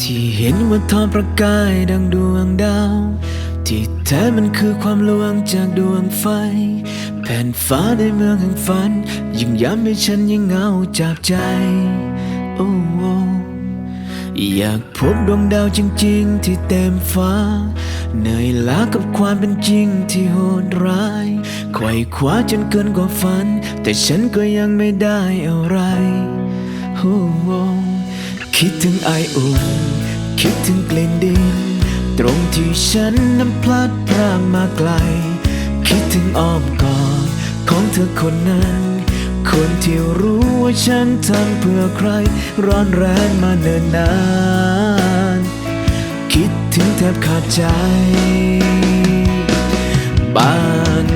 ที่เห็นว่าทอประกายดังดวงดาว ที่แท้มันคือความลวงจากดวงไฟ แผ่นฟ้าในเมืองแห่งฝัน ยิ่งย้ำให้ฉันยิ่งเหงาจากใจโอ้โอ้อยากพบดวงดาวจริง ๆ ที่เต็มฟ้า เหนื่อยล้ากับความเป็นจริงที่โหดร้ายไขว่คว้าจนเกินกว่าฝัน แต่ฉันก็ยังไม่ได้อะไรโอ้ คิดถึงไออุ่น คิดถึงกลิ่นดิน ตรงที่ฉันนั้นพลัดพรากมาไกล คิดถึงอ้อมกอดของเธอคนนั้น คนที่รู้ว่าฉันทำเพื่อใคร ร้อนแรงมาเนิ่นนาน คิดถึงแทบขาดใจ บ้าน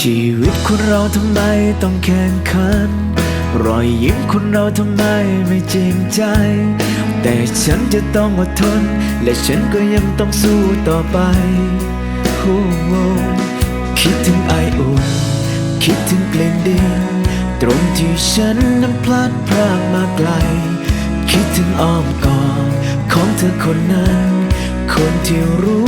ชีวิตคนเราทำไมต้องแข่งขัน รอยยิ้มคนเราทำไมไม่จริงใจ แต่ฉันจะต้องอดทน และฉันก็ยังต้องสู้ต่อไปโอ้โหคิดถึงไออุ่น คิดถึงกลิ่นดินตรงที่ฉันนั้นพลัดพรากมาไกล คิดถึงอ้อมกอดของเธอคนนั้น คนที่รู้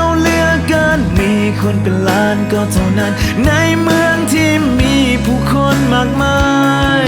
คนเป็นล้านก็เท่านั้น ในเมืองที่มีผู้คนมากมาย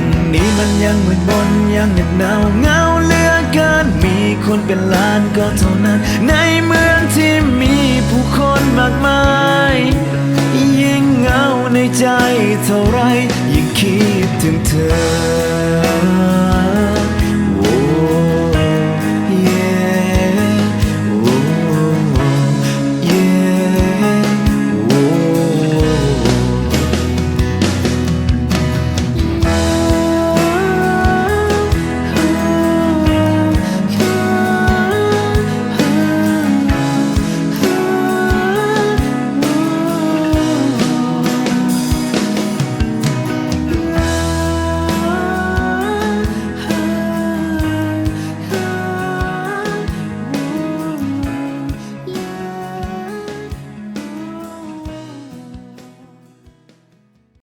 นี้มันยังมืดมนยังเหน็บหนาวเงาเหลือเกิน มีคนเป็นล้านก็เท่านั้น ในเมืองที่มีผู้คนมากมาย ยิ่งเงาในใจเท่าไร ยิ่งคิดถึงเธอ